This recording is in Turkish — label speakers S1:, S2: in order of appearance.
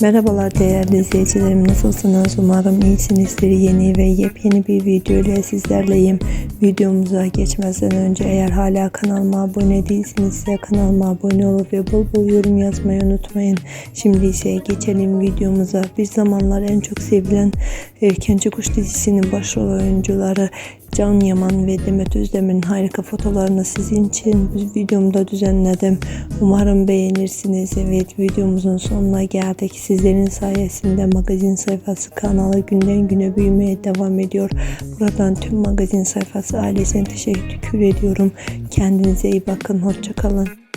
S1: Merhabalar değerli izleyicilerim nasılsınız? Umarım iyisinizdir. Yeni ve yepyeni bir video ile sizlerleyim. Videomuza geçmezden önce eğer hala kanalıma abone değilsinizse kanalıma abone olup ve bol bol yorum yazmayı unutmayın. Şimdi ise geçelim videomuza. Bir zamanlar en çok sevilen Erkenci Kuş dizisinin başrol oyuncuları Can Yaman ve Demet Özdemir'in harika fotolarını sizin için videomda düzenledim. Umarım beğenirsiniz. Evet videomuzun sonuna geldik. Sizlerin sayesinde magazin sayfası kanalı günden güne büyümeye devam ediyor. Buradan tüm magazin sayfası ailesine teşekkür ediyorum. Kendinize iyi bakın. Hoşçakalın.